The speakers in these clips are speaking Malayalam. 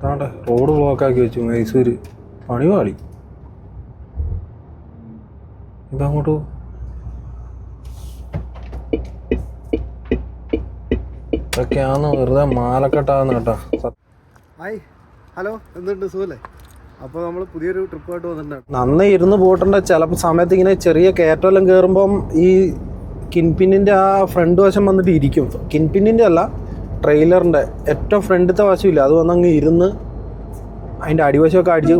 താണ്ടെ റോഡ് ബ്ലോക്കാക്കി വെച്ചു മൈസൂര് പണി പാളി. ഇതങ്ങോട്ട്. ഇതൊക്കെയാന്ന് വെറുതെ മാലക്കെട്ടാന്ന് കേട്ടാ. ഹായ്. ഹലോ എന്തുണ്ട്? സുഖല്ലേ? അപ്പോൾ നമ്മൾ പുതിയൊരു ട്രിപ്പായിട്ട് വന്നിട്ടുണ്ട്. നന്നേ ഇരുന്ന് പോയിട്ടുണ്ട് ചിലപ്പോൾ സമയത്ത് ഇങ്ങനെ ചെറിയ കയറ്റമെല്ലാം കയറുമ്പം ഈ കിൻപിന്നിന്റെ ആ ഫ്രണ്ട് വശം വന്നിട്ട് ഇരിക്കും. കിൻപിന്നിന്റെ അല്ല ട്രെയിലറിന്റെ ഏറ്റവും ഫ്രണ്ടിലത്തെ വശമില്ല. അത് വന്നങ്ങ് ഇരുന്ന് അതിന്റെ അടിവശമൊക്കെ അടിച്ച്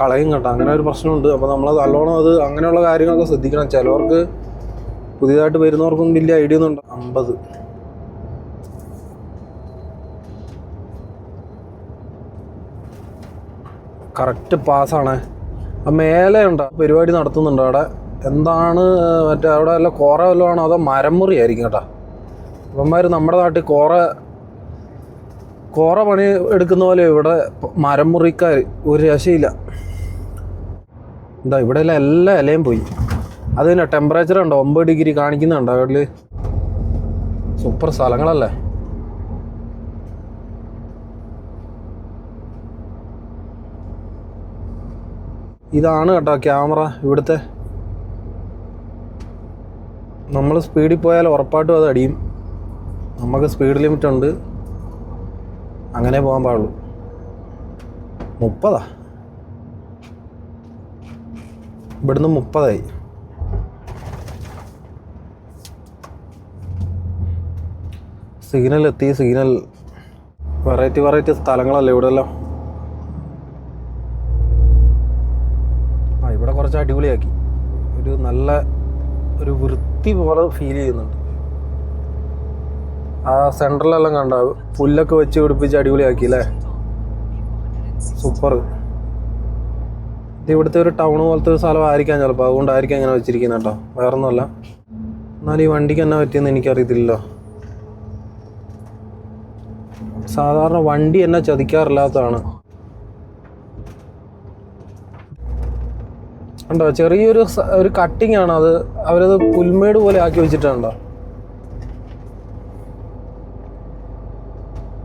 കളയും കേട്ടോ. അങ്ങനെ ഒരു പ്രശ്നമുണ്ട്. അപ്പോൾ നമ്മൾ നല്ലോണം അത് അങ്ങനെയുള്ള കാര്യങ്ങളൊക്കെ ശ്രദ്ധിക്കണം. ചിലവർക്ക് പുതിയതായിട്ട് വരുന്നവർക്കൊന്നും വലിയ ഐഡിയ ഒന്നും ഉണ്ട് അമ്പത്. കറക്റ്റ് പാസ്സാണ്. ആ മേലെ ഉണ്ട്. പരിപാടി നടത്തുന്നുണ്ട് അവിടെ. എന്താണ് മറ്റേ അവിടെ വല്ല കോറ വല്ലതാണോ അതോ മരമുറി ആയിരിക്കും കേട്ടോ. ഇവന്മാർ നമ്മുടെ നാട്ടിൽ കോറ കോറ പണി എടുക്കുന്ന പോലെ ഇവിടെ മരം മുറിക്കാർ ഒരു രക്ഷയില്ല. എന്താ ഇവിടെ എല്ലാം എല്ലാ ഇലയും പോയി. അത് തന്നെ ടെമ്പറേച്ചർ ഉണ്ടോ? ഒമ്പത് ഡിഗ്രി കാണിക്കുന്നുണ്ടോ അവിടെ സൂപ്പർ സ്ഥലങ്ങളല്ലേ? ഇതാണ് കേട്ടോ ക്യാമറ ഇവിടുത്തെ. നമ്മൾ സ്പീഡിൽ പോയാൽ ഉറപ്പായിട്ടും അത് അടിയും. നമുക്ക് സ്പീഡ് ലിമിറ്റ് ഉണ്ട്. അങ്ങനെ പോകാൻ പാടുള്ളൂ. മുപ്പതാ? ഇവിടുന്ന് മുപ്പതായി. സിഗ്നൽ എത്തി സിഗ്നൽ. വെറൈറ്റി വെറൈറ്റി സ്ഥലങ്ങളല്ലേ ഇവിടെ എല്ലാം ആ ഇവിടെ കുറച്ച് അടിപൊളിയാക്കി. ഒരു നല്ല ഒരു വൃത്തി പോലെ ഫീൽ ചെയ്യുന്നുണ്ട്. ആ സെന്ററിലെല്ലാം കണ്ട? പുല്ലൊക്കെ വെച്ച് പിടിപ്പിച്ച് അടിപൊളിയാക്കി അല്ലേ സൂപ്പർ. ഇത് ഇവിടുത്തെ ഒരു ടൗൺ പോലത്തെ ഒരു സ്ഥലമായിരിക്കാം ചിലപ്പോൾ അതുകൊണ്ടായിരിക്കാം ഇങ്ങനെ വെച്ചിരിക്കുന്നത് കേട്ടോ. വേറൊന്നുമല്ല. എന്നാൽ ഈ വണ്ടിക്ക് എന്നാ പറ്റിയെന്ന് എനിക്കറിയത്തില്ലല്ലോ. സാധാരണ വണ്ടി എന്നെ ചതിക്കാറില്ലാത്തതാണ്. ഉണ്ടോ ചെറിയൊരു ഒരു കട്ടിങ് ആണ് അത്. അവരത് പുൽമേട് പോലെ ആക്കി വെച്ചിട്ടുണ്ടോ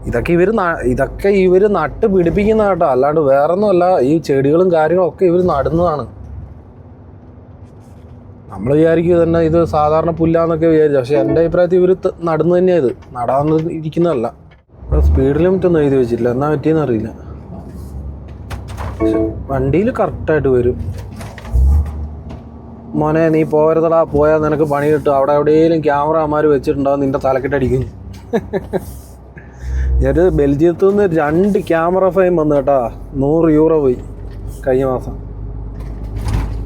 ഇതൊക്കെ ഇവർ ഇതൊക്കെ ഇവർ നട്ട് പിടിപ്പിക്കുന്ന കേട്ടോ. അല്ലാണ്ട് വേറൊന്നുമല്ല ഈ ചെടികളും കാര്യങ്ങളും ഒക്കെ ഇവർ നടുന്നതാണ്. നമ്മൾ വിചാരിക്കും തന്നെ ഇത് സാധാരണ പുല്ലാന്നൊക്കെ വിചാരിച്ചു. പക്ഷെ എന്റെ അഭിപ്രായത്തിൽ ഇവർ നടന്നു തന്നെയാണ് ഇത്. നടാന്ന് ഇരിക്കുന്നതല്ല. സ്പീഡ് ലിമിറ്റ് ഒന്നും എഴുതി വെച്ചില്ല എന്നാ പറ്റിയെന്ന് അറിയില്ല. വണ്ടിയിൽ കറക്റ്റായിട്ട് വരും. മോനെ നീ പോരുതടാ. പോയാൽ നിനക്ക് പണി കിട്ടും. അവിടെ എവിടെയെങ്കിലും ക്യാമറമാർ വെച്ചിട്ടുണ്ടാവും നിന്റെ തലക്കെട്ടടിക്കും ഞാനത് ബെൽജിയത്തു നിന്ന് രണ്ട് ക്യാമറ ഫ്രെയിം വന്നു കേട്ടാ. നൂറ് യൂറോ പോയി കഴിഞ്ഞ മാസം.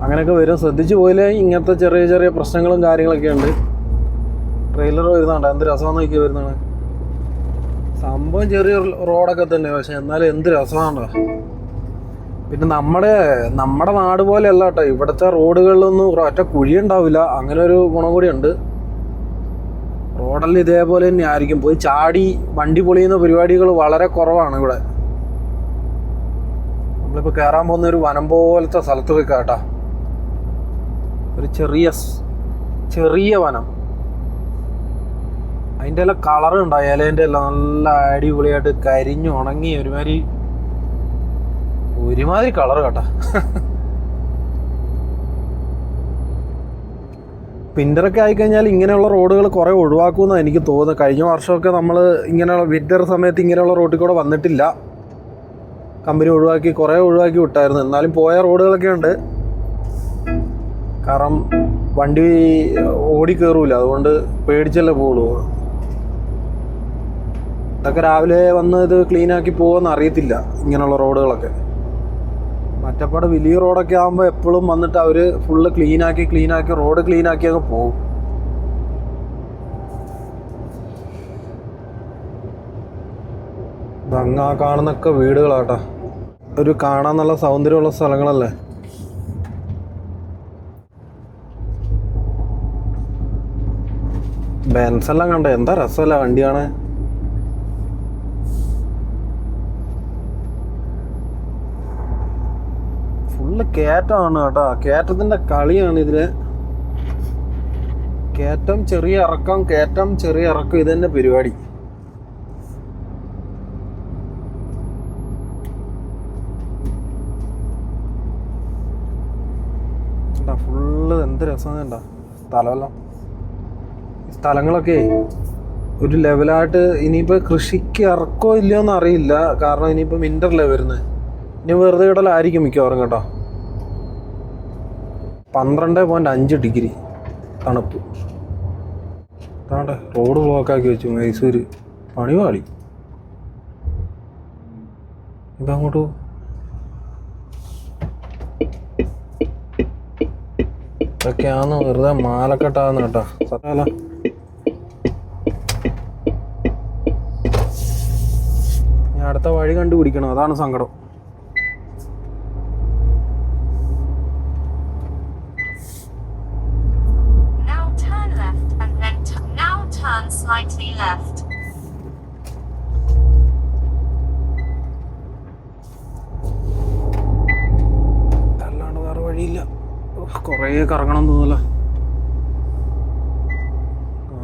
അങ്ങനെയൊക്കെ വരും. ശ്രദ്ധിച്ചു പോയില്ലേ? ഇങ്ങനത്തെ ചെറിയ ചെറിയ പ്രശ്നങ്ങളും കാര്യങ്ങളൊക്കെ ഉണ്ട്. ട്രെയിലർ വരുന്നുണ്ട്. എന്ത് രസമാണെന്ന് നോക്കി വരുന്നതാണ്. സംഭവം ചെറിയ റോഡൊക്കെ തന്നെ. പക്ഷെ എന്നാലും എന്ത് രസമാണോ. പിന്നെ നമ്മുടെ നമ്മുടെ നാട് പോലെയല്ല കേട്ടോ. ഇവിടുത്തെ റോഡുകളിലൊന്നും ഒറ്റ കുഴി ഉണ്ടാവില്ല. അങ്ങനെ ഒരു ഗുണം കൂടിയുണ്ട് റോഡെല്ലാം ഇതേപോലെ തന്നെ ആയിരിക്കും. പോയി ചാടി വണ്ടി പൊളിയുന്ന പരിപാടികൾ വളരെ കുറവാണ് ഇവിടെ. നമ്മളിപ്പോൾ കയറാൻ പോകുന്ന ഒരു വനം പോലത്തെ സ്ഥലത്ത് കേട്ടാ. ഒരു ചെറിയ ചെറിയ വനം. അതിന്റെ എല്ലാം കളർ ഉണ്ടായി ഇലേന്റെ എല്ലാം നല്ല അടിപൊളിയായിട്ട് കരിഞ്ഞു ഉണങ്ങി ഒരുമാതിരി ഒരുമാതിരി കളർ കേട്ടാ. വിന്ററൊക്കെ ആയിക്കഴിഞ്ഞാൽ ഇങ്ങനെയുള്ള റോഡുകൾ കുറേ ഒഴിവാക്കുമെന്നാണ് എനിക്ക് തോന്നുന്നത്. കഴിഞ്ഞ വർഷമൊക്കെ നമ്മൾ ഇങ്ങനെയുള്ള വിന്റർ സമയത്ത് ഇങ്ങനെയുള്ള റോഡിൽ കൂടെ വന്നിട്ടില്ല. കമ്പനി ഒഴിവാക്കി കുറേ ഒഴിവാക്കി വിട്ടായിരുന്നു. എന്നാലും പോയ റോഡുകളൊക്കെ ഉണ്ട്. കാരണം വണ്ടി ഓടി കയറൂല അതുകൊണ്ട് പേടിച്ചല്ലേ പോകുള്ളൂ അതൊക്കെ രാവിലെ വന്ന് ഇത് ക്ലീനാക്കി പോകുമെന്ന് അറിയത്തില്ല ഇങ്ങനെയുള്ള റോഡുകളൊക്കെ. മറ്റപ്പാട് വലിയ റോഡൊക്കെ ആകുമ്പോൾ എപ്പോഴും വന്നിട്ട് അവർ ഫുള്ള് ക്ലീനാക്കി ക്ലീനാക്കി റോഡ് ക്ലീനാക്കി അങ്ങ് പോകും. അങ്ങ് ആ കാണുന്നൊക്കെ വീടുകളാട്ടാ. ഒരു കാണാൻ നല്ല സൗന്ദര്യമുള്ള സ്ഥലങ്ങളല്ലേ? ബെൻസ് എല്ലാം കണ്ട? എന്താ രസമല്ല വണ്ടിയാണ്? കേറ്റമാണ് കേട്ടോ. കയറ്റത്തിന്റെ കളിയാണ് ഇതിൽ കേറ്റം ചെറിയ ഇറക്കം കേറ്റം ചെറിയ ഇറക്കം ഇത് തന്നെ പരിപാടി. ഫുള്ള് എന്ത് രസം കണ്ട? സ്ഥലമല്ല. സ്ഥലങ്ങളൊക്കെ ഒരു ലെവലായിട്ട് ഇനിയിപ്പോൾ കൃഷിക്ക് ഇറക്കോ ഇല്ലയോ എന്ന് അറിയില്ല. കാരണം ഇനിയിപ്പം വിന്ററിലെ വരുന്നത്. ഇനി വെറുതെ ഇടലായിരിക്കും മിക്കവാറും കേട്ടോ. പന്ത്രണ്ട് പോയിന്റ് അഞ്ച് ഡിഗ്രി തണുപ്പ്. താണ്ടെ റോഡ് ബ്ലോക്കാക്കി വെച്ചു മൈസൂർ പണി പാളി അങ്ങോട്ട്. ഇതൊക്കെയാന്ന് വെറുതെ മാലക്കെട്ടാന്ന് കേട്ടാ. സത്യല്ല ഞാൻ അടുത്ത വഴി കണ്ടുപിടിക്കണം. അതാണ് സങ്കടം. കുറേ കറങ്ങണം തോന്നല്ലോ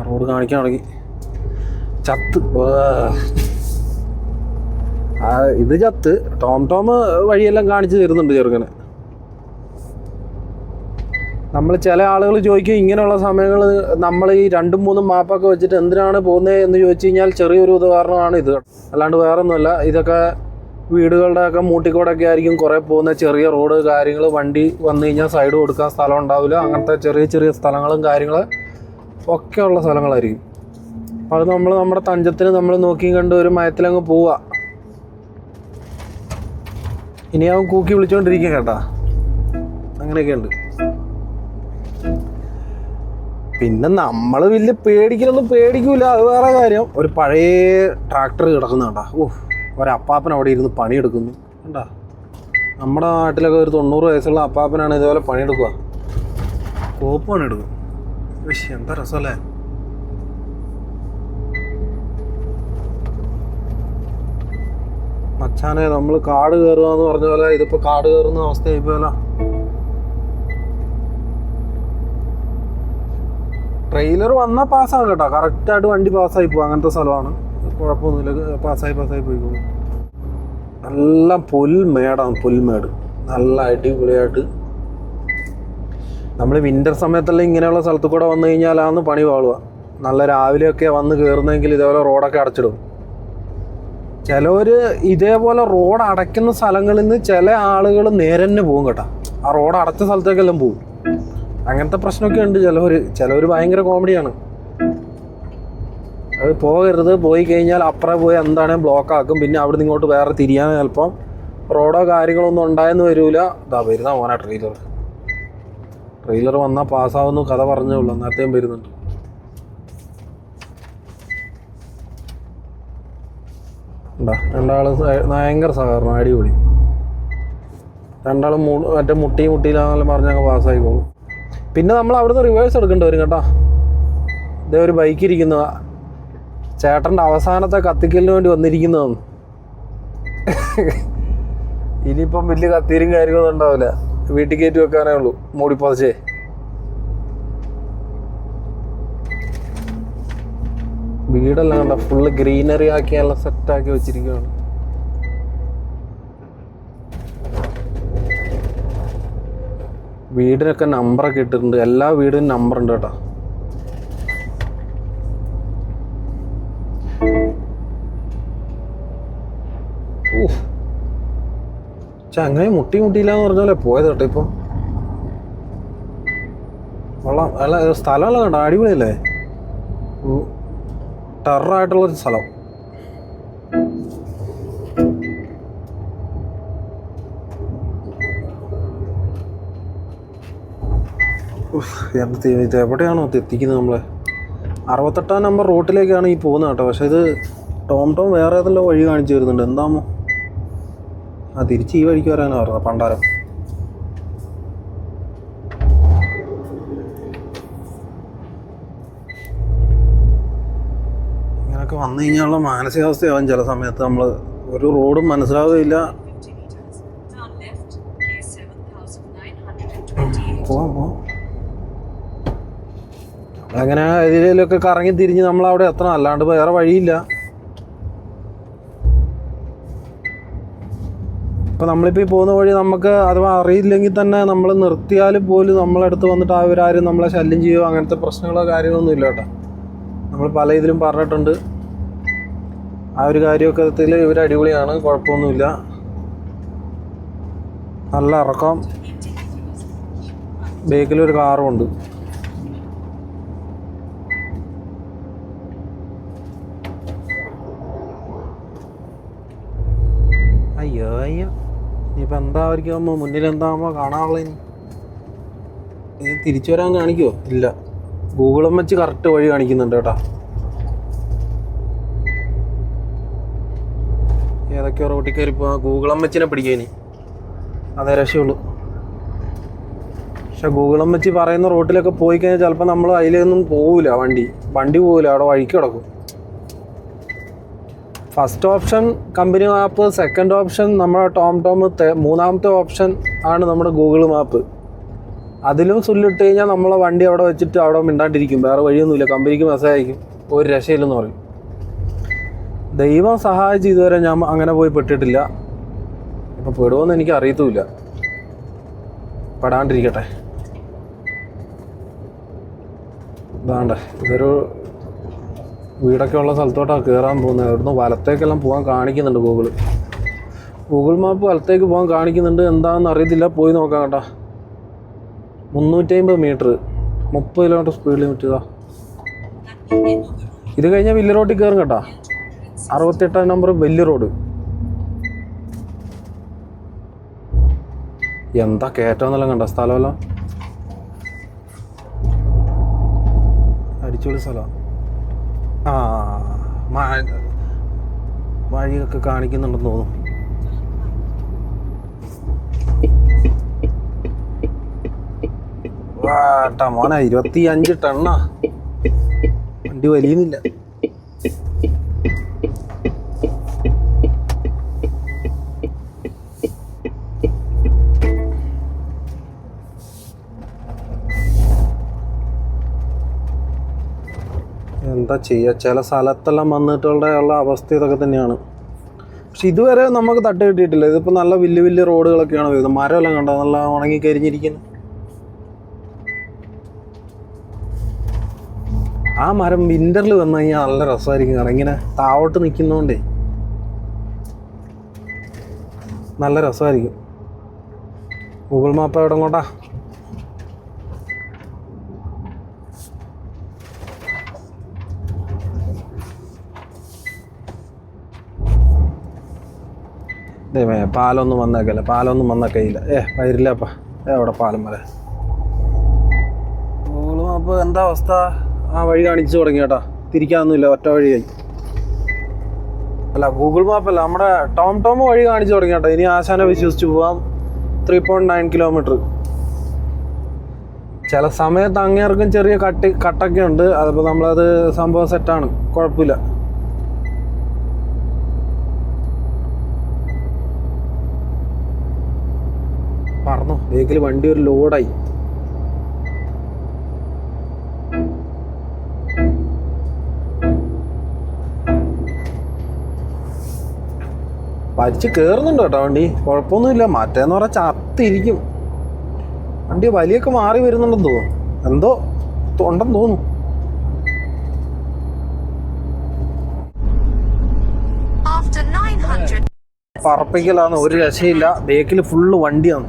റോഡ് കാണിക്കാൻ തുടങ്ങി. ചത്ത്. ഇത് ചത്ത്. ടോം ടോം വഴിയെല്ലാം കാണിച്ചു തരുന്നുണ്ട് ചെറുക്കനെ. നമ്മൾ ചില ആളുകൾ ചോദിക്കും ഇങ്ങനെയുള്ള സമയങ്ങൾ നമ്മൾ ഈ രണ്ടും മൂന്നും മാപ്പൊക്കെ വെച്ചിട്ട് എന്തിനാണ് പോകുന്നത് എന്ന് ചോദിച്ചു കഴിഞ്ഞാൽ ചെറിയൊരു ഉദാഹരണമാണ് ഇത്. അല്ലാണ്ട് വേറൊന്നുമല്ല. ഇതൊക്കെ വീടുകളുടെ ഒക്കെ മൂട്ടിക്കൂടൊക്കെ ആയിരിക്കും കുറേ പോകുന്ന ചെറിയ റോഡ് കാര്യങ്ങൾ വണ്ടി വന്നു കഴിഞ്ഞാൽ സൈഡ് കൊടുക്കാൻ സ്ഥലം ഉണ്ടാവില്ല. അങ്ങനത്തെ ചെറിയ ചെറിയ സ്ഥലങ്ങളും കാര്യങ്ങൾ ഒക്കെ ഉള്ള സ്ഥലങ്ങളായിരിക്കും. അത് നമ്മൾ നമ്മുടെ തഞ്ചത്തിന് നമ്മൾ നോക്കി കണ്ട് ഒരു മയത്തിലങ്ങ് പോവുക ഇനി അവൻ കൂക്കി വിളിച്ചുകൊണ്ടിരിക്കുക കേട്ടാ. അങ്ങനെയൊക്കെ ഉണ്ട്. പിന്നെ നമ്മൾ വലിയ പേടിക്കലൊന്നും പേടിക്കൂല. അത് വേറെ കാര്യം. ഒരു പഴയ ട്രാക്ടർ കിടക്കുന്ന കേട്ടാ. ഓ ഒരപ്പാപ്പൻ അവിടെ ഇരുന്ന് പണിയെടുക്കുന്നു. കണ്ടാ? നമ്മുടെ നാട്ടിലൊക്കെ ഒരു തൊണ്ണൂറ് വയസ്സുള്ള അപ്പാപ്പനാണ് ഇതേപോലെ പണിയെടുക്കുക. കോപ്പ് പണിയെടുക്കും. പക്ഷെ എന്താ രസമല്ലേ? മച്ചാനെ നമ്മൾ കാട് കയറുക എന്ന് പറഞ്ഞ പോലെ ഇതിപ്പോ കാട് കയറുന്ന അവസ്ഥയായി പോയല്ലോ ട്രെയിലർ വന്നാൽ പാസ്സാകും കേട്ടോ. കറക്റ്റായിട്ട് വണ്ടി പാസ്സായി പോകും അങ്ങനത്തെ സ്ഥലമാണ്. കുഴപ്പമൊന്നുമില്ല. പാസ്സായി പാസ്സായി പോയിക്കോളും. നല്ല പുൽമേടാണ് പുൽമേട്. നല്ല അടിപൊളിയായിട്ട്. നമ്മൾ വിന്റർ സമയത്തെല്ലാം ഇങ്ങനെയുള്ള സ്ഥലത്ത് കൂടെ വന്നു കഴിഞ്ഞാലാന്ന് പണി പാളുക നല്ല രാവിലെയൊക്കെ വന്ന് കയറുന്നെങ്കിൽ ഇതേപോലെ റോഡൊക്കെ അടച്ചിടും. ചിലവർ ഇതേപോലെ റോഡ് അടയ്ക്കുന്ന സ്ഥലങ്ങളിൽ നിന്ന് ചില ആളുകൾ നേരെ തന്നെ പോകും കേട്ടോ. ആ റോഡ് അടച്ച സ്ഥലത്തേക്കെല്ലാം പോകും. അങ്ങനത്തെ പ്രശ്നമൊക്കെ ഉണ്ട് ചിലവർ ചിലവർ ഭയങ്കര കോമഡിയാണ് അത് പോകരുത്. പോയി കഴിഞ്ഞാൽ അപ്പുറം പോയി എന്താണ് ബ്ലോക്ക് ആക്കും പിന്നെ അവിടെ നിന്ന് ഇങ്ങോട്ട് വേറെ തിരിയാൻ ചിലപ്പം റോഡോ കാര്യങ്ങളൊന്നും ഉണ്ടായെന്ന് വരൂല. ഇതാ വരുന്ന മോനാ ട്രെയിലർ ട്രെയിലർ വന്നാൽ പാസ്സാവുന്നു കഥ പറഞ്ഞേ ഉള്ളൂ. അന്നത്തേം വരുന്നുണ്ട്. ഉണ്ടാ ഭയങ്കര സഹകരണം. അടിപൊളി. രണ്ടാളും മറ്റേ മുട്ടി മുട്ടിയിലാണെന്നെല്ലാം പാസ്സായി പോകും പിന്നെ നമ്മൾ അവിടുന്ന് റിവേഴ്സ് എടുക്കേണ്ടി വരും കേട്ടോ. ഇതേ ഒരു ബൈക്ക് ഇരിക്കുന്ന. ചേട്ടന്റെ അവസാനത്തെ കത്തിക്കലിന് വേണ്ടി വന്നിരിക്കുന്നതാണ് ഇനിയിപ്പം വലിയ കത്തീരും കാര്യങ്ങളൊന്നും ഉണ്ടാവില്ല. വീട്ടിൽ കയറ്റി വെക്കാനേ ഉള്ളൂ. മൂടിപ്പതച്ചേ വീടെല്ലാം കണ്ട ഫുള്ള് ഗ്രീനറി ആക്കി നല്ല സെറ്റാക്കി വെച്ചിരിക്കുകയാണ്. വീടിനൊക്കെ നമ്പറൊക്കെ ഇട്ടിട്ടുണ്ട്. എല്ലാ വീടിനും നമ്പറുണ്ട് കേട്ടോ. ചങ്ങായി മുട്ടി മുട്ടിയില്ല എന്ന് പറഞ്ഞാലേ പോയത് കേട്ടോ ഇപ്പം. കൊള്ളാം അല്ല സ്ഥലമുള്ള കണ്ടോ? അടിപൊളിയല്ലേ? ടെററായിട്ടുള്ളൊരു സ്ഥലം. എന്ത് തീ- ഇത് എവിടെയാണോ എത്തിക്കുന്നത് നമ്മളെ? അറുപത്തെട്ടാം നമ്പർ റൂട്ടിലേക്കാണ് ഈ പോകുന്നത് കേട്ടോ. പക്ഷെ ഇത് ടോം ടോം വേറെ ഏതെല്ലാം വഴി കാണിച്ചു തരുന്നുണ്ട്. എന്താമോ ആ തിരിച്ച് ഈ വഴിക്ക് വരാനാണ് പറഞ്ഞത് പണ്ടാരം ഇങ്ങനെയൊക്കെ വന്നു കഴിഞ്ഞാലുള്ള മാനസികാവസ്ഥയാവും ചില സമയത്ത് നമ്മൾ ഒരു റോഡും മനസ്സിലാവുകയില്ല 50 meters. Turn left. Gear 7928. പോവാം പോവാം അങ്ങനെ ഇതിലൊക്കെ കറങ്ങി തിരിഞ്ഞ് നമ്മൾ അവിടെ എത്തണം അല്ലാണ്ട് വേറെ വഴിയില്ല ഇപ്പം നമ്മളിപ്പോൾ ഈ പോകുന്ന വഴി നമുക്ക് അഥവാ അറിയില്ലെങ്കിൽ തന്നെ നമ്മൾ നിർത്തിയാൽ പോലും നമ്മളടുത്ത് വന്നിട്ട് അവരാരും നമ്മളെ ശല്യം ചെയ്യുമോ അങ്ങനത്തെ പ്രശ്നങ്ങളോ കാര്യങ്ങളൊന്നും ഇല്ല കേട്ടോ. നമ്മൾ പല ഇതിലും പറഞ്ഞിട്ടുണ്ട്. ആ ഒരു കാര്യമൊക്കെ ഇതിൽ ഇവർ അടിപൊളിയാണ് കുഴപ്പമൊന്നുമില്ല. നല്ല ഇറക്കം. ബേക്കിലൊരു കാറും ഉണ്ട് അയ്യോ അയ്യോ ആവുമ്പോൾ മുന്നിൽ എന്താകുമ്പോൾ കാണാനുള്ള ഇനി ഇനി തിരിച്ചു വരാൻ കാണിക്കുമോ ഇല്ല. ഗൂഗിളും വെച്ച് കറക്റ്റ് വഴി കാണിക്കുന്നുണ്ട് കേട്ടോ. ഏതൊക്കെയോ റോട്ടിൽ കയറി പോവാ. ഗൂഗിൾ അമ്മച്ചിനെ പിടിക്കുക അതേ രക്ഷയുള്ളൂ. പക്ഷെ ഗൂഗിൾ അമ്മച്ചി പറയുന്ന റോട്ടിലൊക്കെ പോയി കഴിഞ്ഞാൽ ചിലപ്പോൾ നമ്മൾ അതിലൊന്നും പോവില്ല വണ്ടി. വണ്ടി പോവില്ല അവിടെ വഴിക്ക് കിടക്കും. First option company map second option നമ്മുടെ ടോം ടോം മൂന്നാമത്തെ ഓപ്ഷൻ ആണ് നമ്മുടെ ഗൂഗിൾ മാപ്പ്. അതിലും സുല്ലിട്ട് കഴിഞ്ഞാൽ നമ്മളെ വണ്ടി അവിടെ വെച്ചിട്ട് അവിടെ മിണ്ടാണ്ടിരിക്കും. വേറെ വഴിയൊന്നുമില്ല. കമ്പനിക്ക് മെസ്സേജ് അയക്കും. ഒരു രക്ഷയില്ലെന്ന് പറയും. ദൈവം സഹായിച്ച് ഇതുവരെ ഞാൻ അങ്ങനെ പോയി പെട്ടിട്ടില്ല. ഇപ്പം പെടുമെന്ന് എനിക്ക് അറിയത്തുമില്ല. പെടാണ്ടിരിക്കട്ടെ. ഇതാണ്ട് ഇതൊരു വീടൊക്കെ ഉള്ള സ്ഥലത്തോട്ടാണ് കയറാൻ പോകുന്നത്. അവിടുന്ന് വലത്തേക്കെല്ലാം പോകാൻ കാണിക്കുന്നുണ്ട് ഗൂഗിൾ ഗൂഗിൾ മാപ്പ് വലത്തേക്ക് പോകാൻ കാണിക്കുന്നുണ്ട്. എന്താണെന്ന് അറിയത്തില്ല. പോയി നോക്കാം കേട്ടോ. മുന്നൂറ്റി അമ്പത് മീറ്റർ മുപ്പത് കിലോമീറ്റർ സ്പീഡ് ലിമിറ്റ് ഇതാ. ഇത് കഴിഞ്ഞാൽ വലിയ റോഡിൽ കയറും കേട്ടോ. അറുപത്തെട്ടാം നമ്പർ വലിയ റോഡ് എന്താ കയറ്റമെന്നെല്ലാം കണ്ട? സ്ഥലമല്ല? അടിച്ചുള്ള സ്ഥലം. ആ വഴിയൊക്കെ കാണിക്കുന്നുണ്ടെന്ന് തോന്നുന്നു. വാട്ടാ മോനെ ഇരുപത്തി അഞ്ച് ടണ്ണാ. വണ്ടി വലിയുന്നില്ല. എന്താ ചെയ്യുക ചില സ്ഥലത്തെല്ലാം വന്നിട്ടുള്ള അവസ്ഥ ഇതൊക്കെ തന്നെയാണ്. പക്ഷെ ഇതുവരെ നമുക്ക് തട്ട് കിട്ടിയിട്ടില്ല. ഇതിപ്പോൾ നല്ല വലിയ വലിയ റോഡുകളൊക്കെയാണ് വരുന്നത്. മരമെല്ലാം കണ്ടോ? നല്ല ഉണങ്ങി കരിഞ്ഞിരിക്കുന്നു. ആ മരം വിന്ററിൽ വന്നു കഴിഞ്ഞാൽ നല്ല രസമായിരിക്കും കാരണം ഇങ്ങനെ താവോട്ട് നിൽക്കുന്നതുകൊണ്ടേ നല്ല രസമായിരിക്കും. ഗൂഗിൾ മാപ്പ് എവിടെ കൊണ്ടാ ദൈവമേ പാലൊന്നും വന്നേക്കല്ല പാലൊന്നും വന്നേക്കയില്ല. ഏ വരില്ലപ്പാ എവിടെ പാലം വരെ. ഓളും മാപ്പ് എന്താ അവസ്ഥ? ആ വഴി കാണിച്ചു തുടങ്ങി കേട്ടാ. തിരിക്കാനൊന്നുമില്ല ഒറ്റ വഴിയായി. അല്ല ഗൂഗിൾ മാപ്പല്ല നമ്മുടെ ടോം ടോം വഴി കാണിച്ചു തുടങ്ങി കേട്ടോ. ഇനി ആശാനെ വിശ്വസിച്ച് പോവാം. ത്രീ പോയിന്റ് നയൻ കിലോമീറ്റർ ചില സമയത്ത് അങ്ങേർക്കും ചെറിയ കട്ടി കട്ടൊക്കെ ഉണ്ട്. അതിപ്പോൾ നമ്മളത് സംഭവം സെറ്റാണ് കുഴപ്പമില്ല. ബേക്കിൽ വണ്ടി ഒരു ലോഡായി വലിച്ച് കയറുന്നുണ്ട് കേട്ടോ വണ്ടി. കുഴപ്പമൊന്നുമില്ല. മറ്റേന്ന് പറഞ്ഞാൽ ചത്തിരിക്കും. വണ്ടി വലിയൊക്കെ മാറി വരുന്നുണ്ടെന്ന് തോന്നുന്നു. എന്തോ ഉണ്ടെന്ന് തോന്നുന്നു. പറപ്പിക്കലാന്ന് 900 പറപ്പിക്കലാണ് ഒരു രക്ഷയില്ല. ബേക്കിൽ ഫുള്ള് വണ്ടിയാണ്.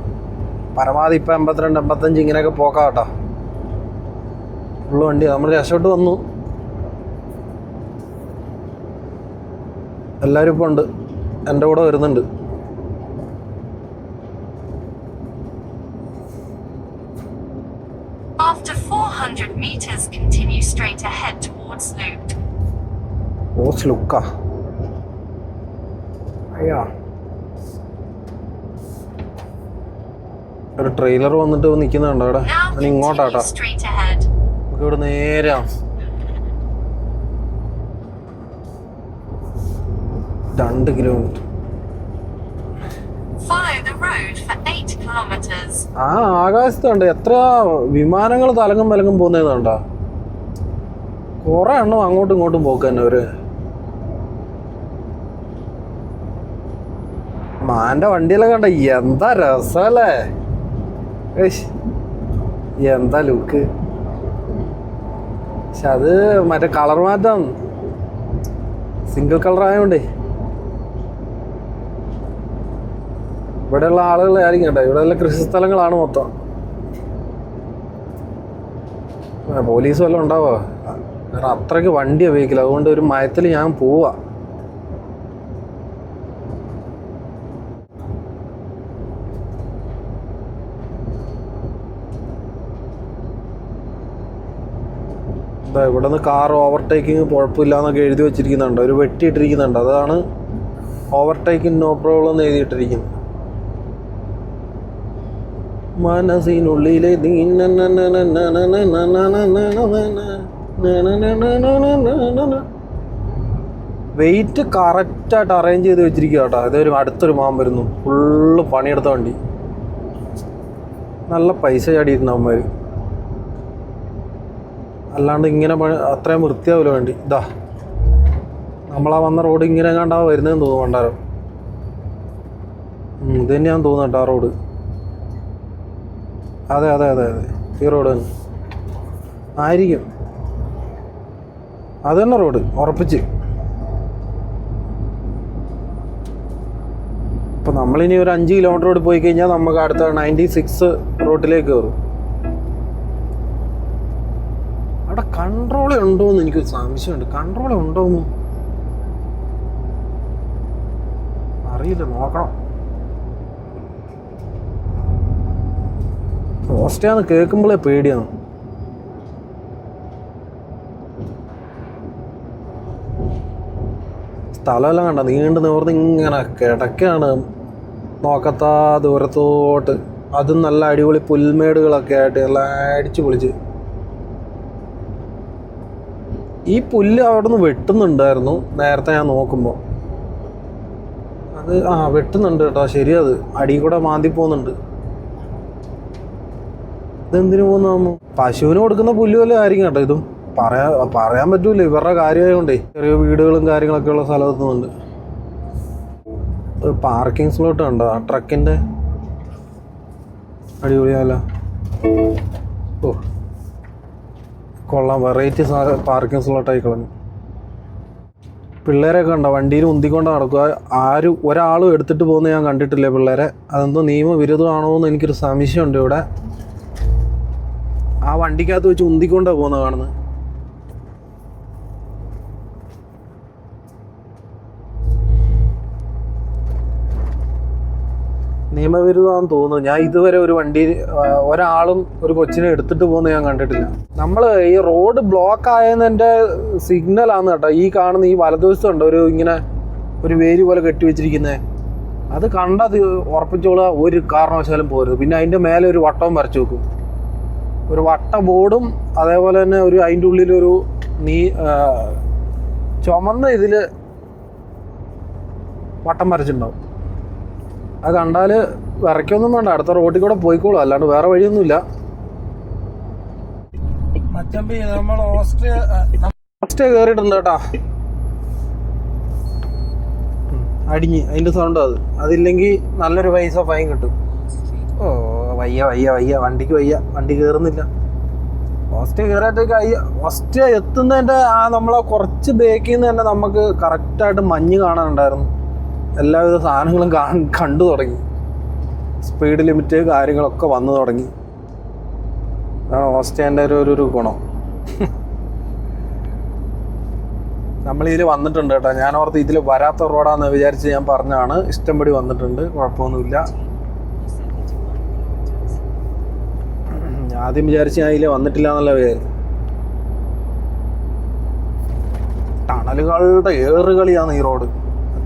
പരമാവധി ഇപ്പം എൺപത്തിരണ്ട് എൺപത്തഞ്ച് ഇങ്ങനെയൊക്കെ പോക്കാം കേട്ടോ. ഫുള്ള് വണ്ടി. നമ്മൾ രക്ഷപ്പെട്ട് വന്നു. എല്ലാവരും ഇപ്പോൾ ഉണ്ട്. എന്റെ കൂടെ വരുന്നുണ്ട്. After 400 meters, continue straight ahead towards Loop. ഓസ് ലുക്കാ അയ്യാ ഒരു ട്രെയിലർ വന്നിട്ട് നിൽക്കുന്നുണ്ട് അവിടെ ഞാൻ ഇങ്ങോട്ടാട്ടോ. നമുക്ക് ഇവിടെ നേരെ. രണ്ട് kilometre Follow the road 8 kilometers. ആ ആകാശത്തുണ്ട് എത്ര വിമാനങ്ങൾ തലങ്ങും വിലങ്ങും പോകുന്നതാണ്ടാ കുറെ എണ്ണം അങ്ങോട്ടും ഇങ്ങോട്ടും പോക്ക് തന്നെ ഒരു മാന്റെ വണ്ടിയെല്ലാം കണ്ട? എന്താ രസല്ലേ എന്താ ലുക്ക് പക്ഷെ അത് മറ്റേ കളർ മാറ്റം. സിംഗിൾ കളർ ആയതുകൊണ്ടേ ഇവിടെയുള്ള ആളുകൾ ആയിരിക്കും കേട്ടോ. ഇവിടെ കൃഷി സ്ഥലങ്ങളാണ് മൊത്തം. പോലീസ് വല്ലതും ഉണ്ടാവോ? അത്രയ്ക്ക് വണ്ടി ഉപയോഗിക്കില്ല. അതുകൊണ്ട് ഒരു മയത്തിൽ ഞാൻ പോവാ. ഇതാ ഇവിടെ നിന്ന് കാർ ഓവർടേക്കിങ് കുഴപ്പമില്ല എന്നൊക്കെ എഴുതി വെച്ചിരിക്കുന്നുണ്ട് ഒരു വെട്ടിയിട്ടിരിക്കുന്നുണ്ട് അതാണ് ഓവർടേക്കിംഗ് നോ പ്രോബ്ലം എന്ന് എഴുതിയിട്ടിരിക്കുന്നത് മനസ്സിനുള്ളിലെ വെയിറ്റ് കറക്റ്റായിട്ട് അറേഞ്ച് ചെയ്ത് വെച്ചിരിക്കുക കേട്ടോ അതൊരു അടുത്തൊരു മാൻ വരുന്നു ഫുള്ള് പണിയെടുത്ത വണ്ടി നല്ല പൈസ ചാടിയിട്ടുണ്ട് അവന്മാർ അല്ലാണ്ട് ഇങ്ങനെ അത്രയും വൃത്തിയാവില്ല വേണ്ടി. ഇതാ നമ്മളാ വന്ന റോഡ് ഇങ്ങനെ കണ്ടാ വരുന്നതെന്ന് തോന്നുന്നു പണ്ടാരം ഉം, ഇത് തന്നെയാന്ന് തോന്നുന്നു കേട്ടോ ആ റോഡ്. അതെ അതെ അതെ അതെ. ഈ റോഡ് തന്നെ. ആയിരിക്കും. അത് തന്നെ റോഡ് ഉറപ്പിച്ച്. ഇപ്പം നമ്മളിനി ഒരു അഞ്ച് കിലോമീറ്റർ റോഡ് പോയി കഴിഞ്ഞാൽ നമുക്ക് അടുത്ത നയന്റി സിക്സ് റോട്ടിലേക്ക് കയറും അവിടെ കൺട്രോൾ ഉണ്ടോ എന്ന് എനിക്കൊരു സംശയമുണ്ട്. കൺട്രോൾ ഉണ്ടോന്ന്? അറിയില്ല നോക്കണം. ഓസ്ട്രിയാന്ന് കേൾക്കുമ്പോഴേ പേടിയാണ്. സ്ഥലമെല്ലാം കണ്ട നീണ്ടു നിവർന്ന് ഇങ്ങനെ കിടക്കാണ്. നോക്കത്താ ദൂരത്തോട്ട്. അതും നല്ല അടിപൊളി പുൽമേടുകളൊക്കെ ആയിട്ട് നല്ല അടിച്ചു പൊളിച്ച് ഈ പുല്ല് അവിടെ നിന്ന് വെട്ടുന്നുണ്ടായിരുന്നു. നേരത്തെ ഞാൻ നോക്കുമ്പോൾ അത് ആ വെട്ടുന്നുണ്ട് കേട്ടോ. ശരിയത് അടി കൂടെ മാന്തി പോകുന്നുണ്ട്. ഇതെന്തിനു പോകുന്നു പശുവിന് കൊടുക്കുന്ന പുല്ല് വല്ല ആയിരിക്കും കേട്ടോ ഇതും. പറയാ പറയാൻ പറ്റൂല. ഇവരുടെ കാര്യമായതുകൊണ്ടേ ചെറിയ വീടുകളും കാര്യങ്ങളൊക്കെ ഉള്ള സ്ഥലത്തുന്നുണ്ട്. പാർക്കിംഗ് സ്ലോട്ട് ഉണ്ടോ ആ ട്രക്കിന്റെ അടിപൊളിയാല ഓ. കൊള്ളാം. വെറൈറ്റി പാർക്കിംഗ് സ്ലോട്ടായി കളഞ്ഞു പിള്ളേരൊക്കെ ഉണ്ടോ വണ്ടിയിൽ ഉന്തിക്കൊണ്ട് നടക്കുക. ആരും ഒരാളും എടുത്തിട്ട് പോകുന്ന ഞാൻ കണ്ടിട്ടില്ല പിള്ളേരെ? അതെന്തോ നിയമവിരുദ്ധമാണോ എന്ന് എനിക്കൊരു സംശയമുണ്ട് ഇവിടെ. ആ വണ്ടിക്കകത്ത് വെച്ച് ഉന്തിക്കൊണ്ടാണ് പോകുന്നത് കാണുന്നത്. നിയമവിരുദ്ധമാണെന്ന് തോന്നുന്നു. ഞാൻ ഇതുവരെ ഒരു വണ്ടി ഒരാളും ഒരു കൊച്ചിനെ എടുത്തിട്ട് പോകുന്നു ഞാൻ കണ്ടിട്ടില്ല. നമ്മൾ ഈ റോഡ് ബ്ലോക്ക് ആയതിന്റെ സിഗ്നലാണ് കേട്ടോ ഈ കാണുന്ന ഈ വലതുവശത്തുണ്ട് ഒരു ഇങ്ങനെ ഒരു വേര് പോലെ കെട്ടി വെച്ചിരിക്കുന്നത് അത് കണ്ടത് ഉറപ്പിച്ചോളുക ഒരു കാരണവശാലും പോരുത്. പിന്നെ അതിന്റെ മേലെ ഒരു വട്ടവും വരച്ചു വെക്കും. ഒരു വട്ട ബോർഡും അതേപോലെ തന്നെ ഒരു അതിന്റെ ഉള്ളിലൊരു നീ ചുമന്ന ഇതിൽ വട്ടം വരച്ചിട്ടുണ്ടാവും. അത് കണ്ടാൽ വരയ്ക്കൊന്നും വേണ്ട. അടുത്ത റോഡിൽ കൂടെ പോയിക്കോളൂ. അല്ലാണ്ട് വേറെ വഴിയൊന്നുമില്ല. മച്ചമ്പി നമ്മൾ ഓസ്ട്രിയ ഓസ്ട്രിയ കയറിയിട്ടുണ്ട് കേട്ടാ. അടിഞ്ഞ്. അതിന്റെ സൗണ്ട് അത്. അതില്ലെങ്കിൽ നല്ലൊരു പൈസ ഫൈൻ കിട്ടും. ഓ വയ്യ വയ്യ വയ്യ. വണ്ടിക്ക് വയ്യ. വണ്ടി കയറുന്നില്ല ഓസ്ട്രിയ കയറാത്തേക്ക് അയ്യ ഓസ്ട്രിയ എത്തുന്നതിന്റെ ആ നമ്മളെ കുറച്ച് ബേക്കിൽ നിന്ന് തന്നെ നമുക്ക് കറക്റ്റായിട്ട് മഞ്ഞ് കാണാനുണ്ടായിരുന്നു. എല്ലാവിധ സാധനങ്ങളും കണ്ടു തുടങ്ങി. സ്പീഡ് ലിമിറ്റ് കാര്യങ്ങളൊക്കെ വന്നു തുടങ്ങി. അതാണ് ഓസ്ട്രേലിയന്റെ ഒരു ഒരു- ഒരു ഗുണം. നമ്മൾ ഇതിൽ വന്നിട്ടുണ്ട് കേട്ടോ. ഞാൻ ഓർത്ത് ഇതിൽ വരാത്ത റോഡാന്ന് വിചാരിച്ച് ഞാൻ പറഞ്ഞാണ് ഇഷ്ടംപടി വന്നിട്ടുണ്ട്. കുഴപ്പമൊന്നുമില്ല. ആദ്യം വിചാരിച്ച് ഞാൻ ഇതിൽ വന്നിട്ടില്ല എന്നുള്ള വിചാരിച്ചു ടണലുകളുടെ ഏറുകളിയാണ് ഈ റോഡ്.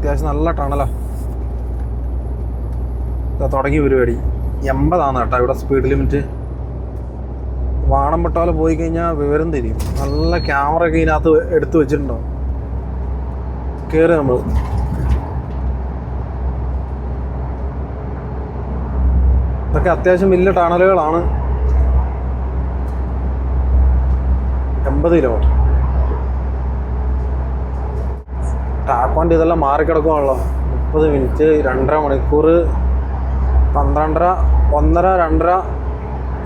അത്യാവശ്യം നല്ല ടണലാണ് തുടങ്ങി പരിപാടി. എൺപതാണ് കേട്ടോ ഇവിടെ സ്പീഡ് ലിമിറ്റ് വാണം പൊട്ടാലെ പോയി കഴിഞ്ഞാൽ വിവരം തിരിയും നല്ല ക്യാമറ ഒക്കെ ഇതിനകത്ത് എടുത്തു വെച്ചിട്ടുണ്ടോ? കയറി നമ്മൾ ഇതൊക്കെ അത്യാവശ്യം വലിയ ടണലുകളാണ്. എൺപത് കിലോമീറ്റർ. ടാക്കോന്റെ ഇതെല്ലാം മാറിക്കിടക്കുവാണല്ലോ മുപ്പത് മിനിറ്റ് രണ്ടര മണിക്കൂർ പന്ത്രണ്ടര ഒന്നര രണ്ടര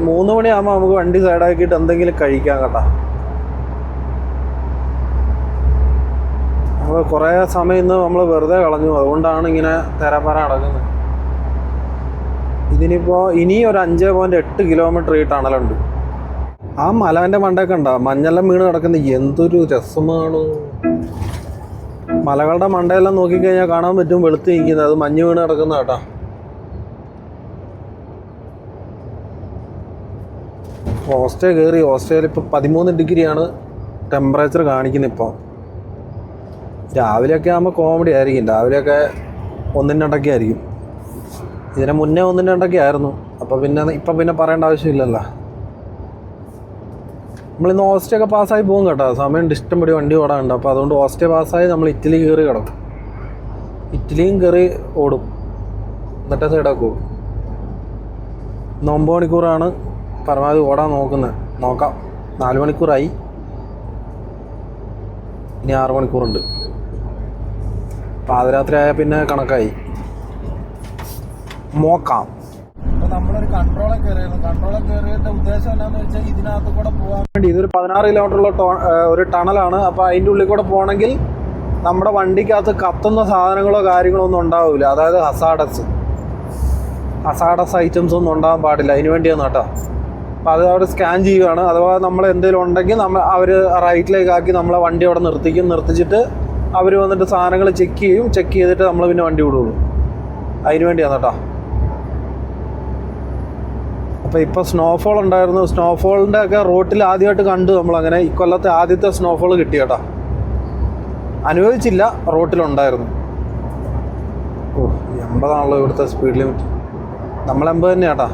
മൂന്ന് മണിയാകുമ്പോൾ നമുക്ക് വണ്ടി സൈഡാക്കിയിട്ട് എന്തെങ്കിലും കഴിക്കാം കേട്ടോ. നമ്മൾ കുറേ സമയം ഇന്ന് നമ്മൾ വെറുതെ കളഞ്ഞു. അതുകൊണ്ടാണ് ഇങ്ങനെ തേരാപ്പാറ നടക്കുന്നത് ഇതിനിപ്പോൾ ഇനി ഒരു അഞ്ച് പോയിന്റ് എട്ട് കിലോമീറ്റർ ഈ ടണലുണ്ട്. ആ മലവന്റെ മണ്ടൊക്കെ ഉണ്ടോ? മഞ്ഞെല്ലാം വീണ് കിടക്കുന്ന എന്തൊരു രസമാണ്. മലകളുടെ മണ്ടയെല്ലാം നോക്കിക്കഴിഞ്ഞാൽ കാണാൻ പറ്റും വെളുത്ത് നിൽക്കുന്നത് അത് മഞ്ഞ് വീണ് കിടക്കുന്ന കേട്ടോ. ഓസ്ട്രേ കയറി. ഓസ്ട്രേലിയ ഇപ്പോൾ പതിമൂന്ന് ഡിഗ്രിയാണ് ടെമ്പറേച്ചർ കാണിക്കുന്നത് ഇപ്പോൾ രാവിലെയൊക്കെ ആകുമ്പോൾ കോമഡി ആയിരിക്കും. രാവിലെയൊക്കെ ഒന്നിന്റെ ആയിരിക്കും. ഇതിന് മുന്നേ ഒന്നിന്റെ ആയിരുന്നു. അപ്പോൾ പിന്നെ ഇപ്പം പിന്നെ പറയേണ്ട ആവശ്യമില്ലല്ലോ. നമ്മളിന്ന് ഓസ്ട്രിയ ഒക്കെ പാസ്സായി പോകും കേട്ടോ. സമയം ഇഷ്ടംപടി വണ്ടി ഓടാനുണ്ട്. അപ്പോൾ അതുകൊണ്ട് ഓസ്ട്രിയ പാസ്സായി നമ്മൾ ഇറ്റലി കയറി കിടക്കും. ഇറ്റലിയും കയറി ഓടും. എന്നിട്ടേ സൈഡൊക്കെ ഒമ്പത് മണിക്കൂറാണ് പരമാവധി ഓടാൻ നോക്കുന്നത്. നോക്കാം. നാല് മണിക്കൂറായി. ഇനി ആറ് മണിക്കൂറുണ്ട്. പാതിരാത്രി ആയാൽ പിന്നെ കണക്കായി. നോക്കാം. നമ്മളൊരു കൺട്രോളെ കയറിയിരുന്നു കൺട്രോളെ കയറിയിട്ട് ഉദ്ദേശം എന്താണെന്ന് വെച്ചാൽ ഇതിനകത്ത് കൂടെ പോകാൻ വേണ്ടി ഇതൊരു പതിനാറ് കിലോമീറ്ററുള്ള ഒരു ടണലാണ്. അപ്പോൾ അതിന്റെ ഉള്ളിൽ കൂടെ പോകണമെങ്കിൽ നമ്മുടെ വണ്ടിക്കകത്ത് കത്തുന്ന സാധനങ്ങളോ കാര്യങ്ങളോ ഒന്നും ഉണ്ടാവില്ല അതായത് ഹസാഡസ് ഹസാഡസ് ഐറ്റംസ് ഒന്നും ഉണ്ടാകാൻ പാടില്ല. അതിന് വേണ്ടിയാണ് കേട്ടോ. അപ്പോൾ അത് അവിടെ സ്കാൻ ചെയ്യുകയാണ് അഥവാ നമ്മൾ എന്തെങ്കിലും ഉണ്ടെങ്കിൽ നമ്മൾ അവർ റൈറ്റിലേക്ക് ആക്കി നമ്മളെ വണ്ടി അവിടെ നിർത്തിക്കും. നിർത്തിച്ചിട്ട് അവർ വന്നിട്ട് സാധനങ്ങൾ ചെക്ക് ചെയ്യും. ചെക്ക് ചെയ്തിട്ട് നമ്മൾ പിന്നെ വണ്ടി വിടുള്ളൂ. അതിന് വേണ്ടിയാണ് കേട്ടോ. അപ്പോൾ ഇപ്പോൾ സ്നോഫോൾ ഉണ്ടായിരുന്നു. സ്നോഫോളിന്റെ ഒക്കെ റോട്ടിൽ ആദ്യമായിട്ട് കണ്ടു നമ്മളങ്ങനെ ഇക്കൊല്ലത്തെ ആദ്യത്തെ സ്നോഫോൾ കിട്ടി കേട്ടോ. അനുഭവിച്ചില്ല റോട്ടിലുണ്ടായിരുന്നു ഓ എൺപതാണല്ലോ ഇവിടുത്തെ സ്പീഡ് ലിമിറ്റ് നമ്മൾ എൺപത് തന്നെ കേട്ടാ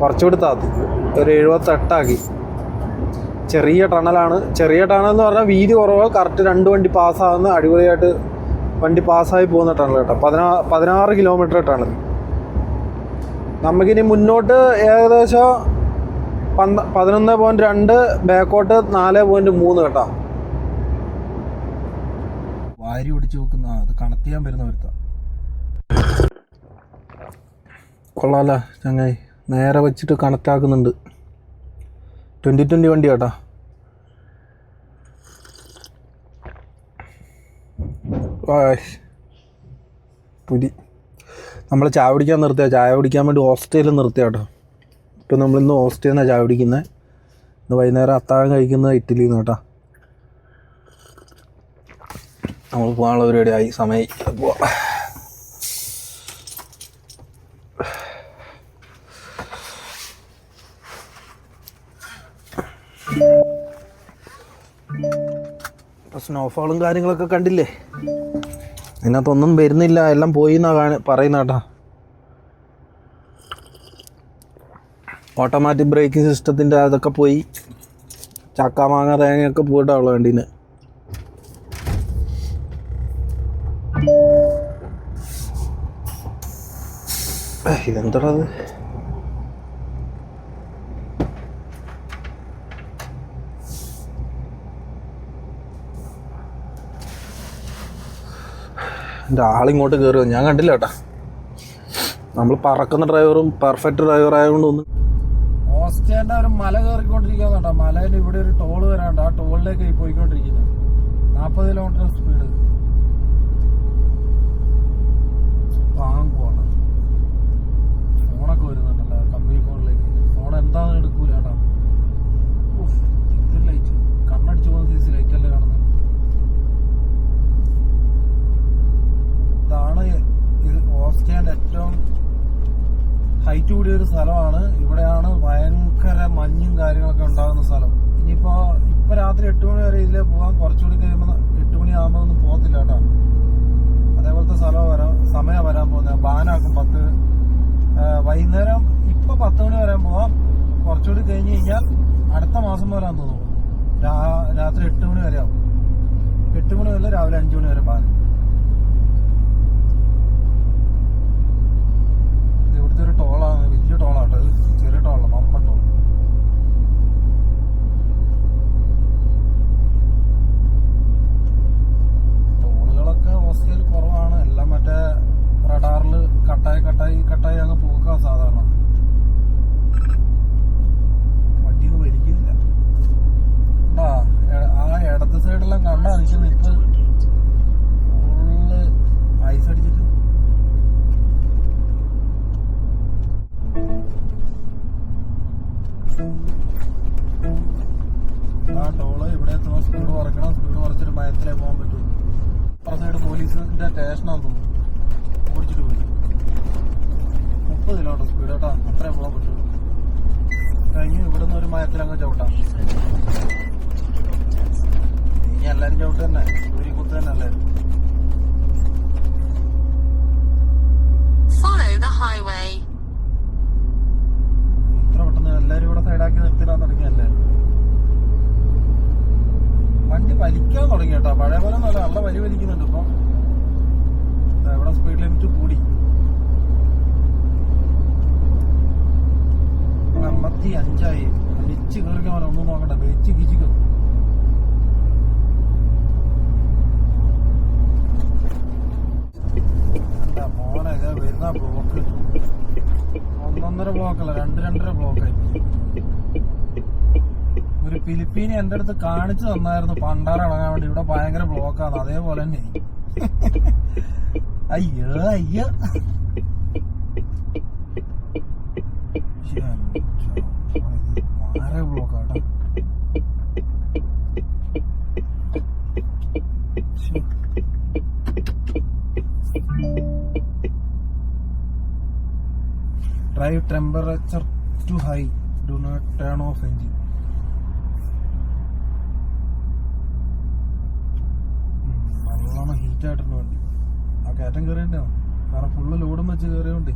കുറച്ചുകൂടി താത്തി ഒരു എഴുപത്തെട്ടാക്കി. ചെറിയ ടണലാണ്. ചെറിയ ടണൽ എന്ന് പറഞ്ഞാൽ വീതി കുറവ്. കറക്റ്റ് രണ്ട് വണ്ടി പാസ്സാകുന്ന അടിപൊളിയായിട്ട് വണ്ടി പാസ്സായി പോകുന്ന ടണൽ കേട്ടോ. പതിനാ പതിനാറ് കിലോമീറ്റർ ടണൽ. നമുക്കിനി മുന്നോട്ട് ഏകദേശം പന്ത പതിനൊന്ന് പോയിന്റ് രണ്ട് ബാക്കോട്ട് നാല് പോയിന്റ് മൂന്ന് കേട്ടോ. വാരി ഒടിച്ചു വെക്കുന്ന അത് കണക്ട് ചെയ്യാൻ വരുന്ന വരുത്താം കൊള്ളാല ചങ്ങായി. നേരെ വെച്ചിട്ട് കണക്റ്റ് ആക്കുന്നുണ്ട് ട്വന്റി ട്വന്റി വണ്ടി കേട്ടോ. ആയ്ഷ്. നമ്മൾ ചായ കുടിക്കാൻ നിർത്തിയ ചായ കുടിക്കാൻ വേണ്ടി ഹോസ്റ്റലിൽ നിർത്തിയ കേട്ടോ. ഇപ്പം നമ്മളിന്ന് ഹോസ്റ്റലിൽ നിന്നാണ് ചായ കുടിക്കുന്നത് ഇന്ന് വൈകുന്നേരം അത്താഴം കഴിക്കുന്നത് ഇറ്റലിയിൽ നിന്ന് കേട്ടോ. നമ്മൾ പോകാനുള്ള പരിപാടിയായി സമയം പോവാം. സ്നോഫോളും കാര്യങ്ങളൊക്കെ കണ്ടില്ലേ? അതിനകത്തൊന്നും വരുന്നില്ല. എല്ലാം പോയി എന്നാ പറയുന്ന കേട്ടാ. ഓട്ടോമാറ്റിക് ബ്രേക്കിംഗ് സിസ്റ്റത്തിന്റെ അതൊക്കെ പോയി. ചക്ക മാങ്ങ തേങ്ങയൊക്കെ പോയിട്ടാണല്ലോ വണ്ടീന് ഇതെന്താ എന്റെ ആളിങ്ങോട്ട് കയറുക ഞാൻ കണ്ടില്ല കേട്ടാ. നമ്മൾ പറക്കുന്ന ഡ്രൈവറും പെർഫെക്റ്റ് ഡ്രൈവർ ആയതുകൊണ്ട് ഒന്ന് ഓസ്ട്രിയന്റെ ഒരു മല കയറിക്കൊണ്ടിരിക്കുന്ന കേട്ടോ. മലയിൽ ഇവിടെ ഒരു ടോൾ വരാണ്ട് ആ ടോളിലേക്ക് പോയിക്കൊണ്ടിരിക്കുന്നത് നാൽപ്പത് കിലോമീറ്റർ സ്പീഡ് പാങ്കുവാണ് ഫോണൊക്കെ വരുന്നുണ്ടല്ലോ കമ്പനി ഫോണിലേക്ക് ഫോൺ എന്താണെന്ന് എടുക്കൂല കേട്ടോ ഉഫ്, എന്തൊരു ലൈറ്റ് കണ്ണടിച്ചു പോകുന്ന സൈസ് ലൈറ്റ് അല്ലേ കാണുന്നത് ഇതാണ് ഇത് ഓസ്ട്രിയന്റെ ഏറ്റവും ഹൈറ്റ് കൂടിയ ഒരു സ്ഥലമാണ്. ഇവിടെയാണ് ഭയങ്കര മഞ്ഞും കാര്യങ്ങളൊക്കെ ഉണ്ടാകുന്ന സ്ഥലം. ഇനിയിപ്പോ ഇപ്പൊ രാത്രി എട്ട് മണി വരെ ഇതിലേ പോകാൻ കുറച്ചുകൂടി കഴിയുമ്പോൾ എട്ട് മണി ആകുമ്പോൾ ഒന്നും പോകത്തില്ല കേട്ടോ. അതേപോലത്തെ സ്ഥലം വരാൻ സമയം വരാൻ പോകുന്നത്. ബാനാക്കും പത്ത് വൈകുന്നേരം ഇപ്പൊ പത്ത് മണി വരാൻ പോവാം. കുറച്ചുകൂടി കഴിഞ്ഞ് കഴിഞ്ഞാൽ അടുത്ത മാസം വരാൻ തോന്നുന്നു. രാത്രി എട്ട് മണി വരെ ആവും. എട്ട് മണി മുതൽ രാവിലെ അഞ്ചു മണി വരെ ബാൻ. ഇത് ഇവിടുത്തെ ടോളാണ് വലിയ ടോളാണ് ചെറിയ ടോളാണ് പമ്പൻ ടോൾ സൈഡാക്കി നിർത്തിടാൻ തുടങ്ങിയല്ലേ? വണ്ടി വലിക്കാൻ തുടങ്ങി കേട്ടോ. പഴയ പോലെ നല്ല നല്ല വലി വലിക്കുന്നുണ്ട് ഇപ്പൊ. എവിടെ സ്പീഡ് ലിമിറ്റ് കൂടി. അമ്പത്തി അഞ്ചായി വലിച്ച് പോലെ ഒന്നും നോക്കണ്ട. വെച്ച് കിച്ചിക്കും. മോനെ വരുന്ന ബ്ലോക്ക് ഒന്നൊന്നര ബ്ലോക്കല്ല രണ്ട് രണ്ടര ബ്ലോക്കായി ഫിലിപ്പീനി എന്റെ അടുത്ത് കാണിച്ചു തന്നായിരുന്നു പണ്ടാറ ഇറങ്ങാൻ വേണ്ടി. ഇവിടെ ഭയങ്കര ബ്ലോക്കാണ് അതേപോലെ തന്നെ. അയ്യോ അയ്യോ. Drive temperature too high do not turn off engine heat ആയിട്ടുണ്ട് വണ്ടി ആ കയറ്റം കയറിയണ്ടോ കാരണം ഫുള്ള് ലോഡും വെച്ച് കയറിയോണ്ട്